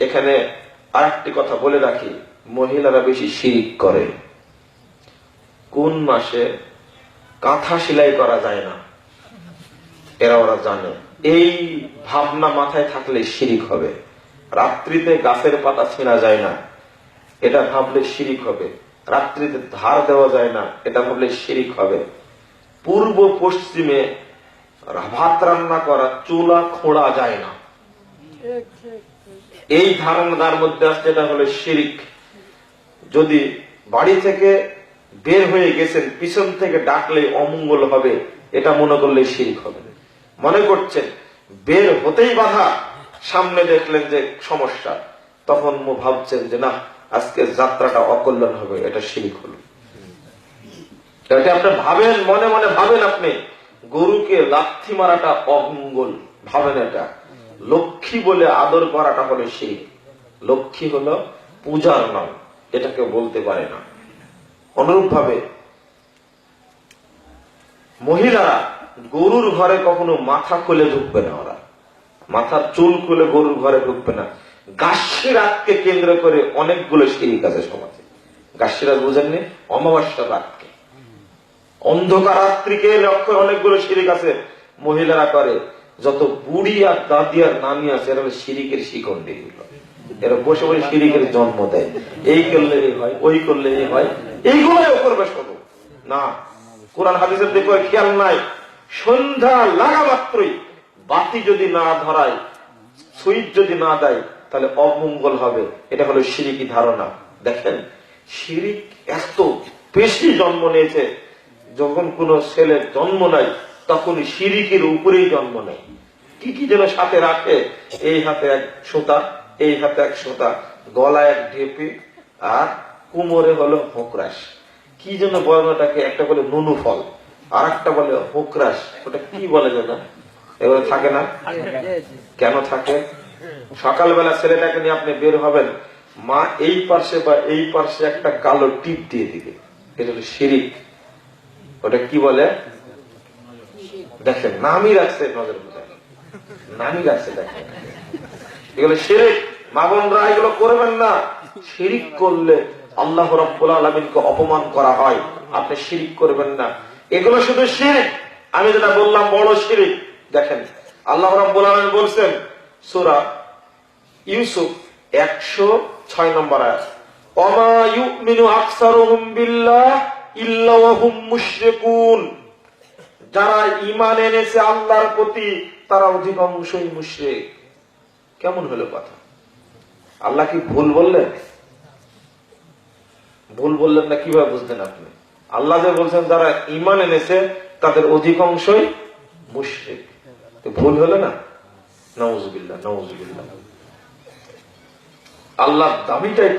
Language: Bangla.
এখানে আরেকটি কথা বলে রাখি, মহিলারা বেশি শিরিক করে। কোন মাসে কাঁথা সেলাই করা যায় না? এরা ওরা জানে। এই ভাবনা মাথায় থাকলে শিরিক হবে। রাত্রিতে গাছের পাতা ছেঁড়া যায় না, এটা ভাবলে শিরিক হবে। রাত্রিতে ধার দেওয়া যায় না, এটা ভাবলে শিরিক হবে। পূর্ব পশ্চিমে ভাত রান্না করা, চুলা খোঁড়া যায় না। এই ধারণার মধ্যে আসছে এটা হলো শিরিক। যদি বাড়ি থেকে বের হয়ে গেছেন, পিছন থেকে ডাকলে অমঙ্গল হবে, এটা মনে করলে শিরিক হবে মনে করছেন, বের হতেই বাধা, সামনে দেখলেন যে সমস্যা। তখন মু ভাবছেন যে, না, আজকে যাত্রাটা অকল্যাণ হবে, এটা শিরিক হলো। এটা আপনি ভাবেন, মনে মনে ভাবেন আপনি, গরুকে লাথি মারাটা অমঙ্গল। ভাবেন এটা। লক্ষ্মী বলে আদর করাটা হলো সেই। লক্ষ্মী হলো পূজার নাম এটাকে বলতে পারে না। অনুরূপ ভাবে মহিলারা গরুর ঘরে কখনো মাথা খুলে ঢুকবে না ওরা। মাথার চুল খুলে গরুর ঘরে ঢুকবে না। গাছের রাতকে কেন্দ্র করে অনেকগুলো শিরিক আছে সমাজে গাছের রাত বুঝেননি? অমাবস্যার রাতকে। অন্ধকার রাত্রিকে লক্ষ্য অনেকগুলো শিরিক আছে মহিলারা করে। যত বুড়ি আর দাদি আর নানি আছে, এরা হলো শিরিকের শিকন্ডি এগুলো এরা বসে বসে শিরিকের জন্ম দেয়। এই করলে এই হয়, ওই করলে এই হয় এইগুলোও করবে। শুধু না, কোরআন হাদিসের দেখো খেয়াল নাই। সন্ধ্যা লাগা মাত্রই বাতি যদি না ধরায়, সুইচ যদি না দেয়, তাহলে অমঙ্গল হবে। এটা হলো শিরিকি ধারণা। দেখেন, শিরিক এত বেশি জন্ম নিয়েছে, যখন কোন ছেলের জন্ম নেয় তখন শিরিকের উপরেই জন্ম নেয়। কি কি যেন সাথে রাখে, এই হাতে এক সুতা, এই হাতে এক সুতা, গলায় এক ঢেপে, আর কুমোরে হলো হোকরাস কি যেন বর্ণটাকে একটা বলে নুনু ফল আর একটা বলে হোকরাস ওটা কি বলে যেন? এবারে থাকে না? কেন থাকে? সকালবেলা ছেলেটাকে নিয়ে আপনি বের হবেন, মা এই পার্শ্বে বা এই পার্শ্বে একটা কালো টিপ দিয়ে দিবে। এটা হলো শিরিক ওটা কি বলে? দেখেন, নামই রাখছে নজর বোঝায় নামই রাখছে, দেখেন। এগুলো শিরিক। মা বোনরা এগুলো করবেন না। শিরিক করলে আল্লাহ রব্বুল আলমিনকে অপমান করা হয়। আপনি শিরিক করবেন না। এগুলো শুধু শিরিক। আমি যেটা বললাম, বড় শিরিক। দেখেন, আল্লাহ রব্বুল আলমিন বলছেন, সুরা ইউসুফ একশো ছয় নম্বর আয়াত অমা ইউমিনু আকসারুহুম বিল্লাহ ইল্লা ওয়া হুম মুশরিকুন। যারা ঈমান এনেছে আল্লাহর প্রতি তারা অধিকাংশই মুশরিক। কেমন হলো কথা? আল্লাহ কি ভুল বললেন? ভুল বললেন না, কীভাবে বুঝলেন আপনি? আল্লাহ যে বলছেন, যারা ঈমান এনেছে, তাদের অধিকাংশই মুশরিক। ভুল হলো না? নওয়াজবিল্লাহ নওয়াজবিল্লাহ আল্লাহ দামিটাই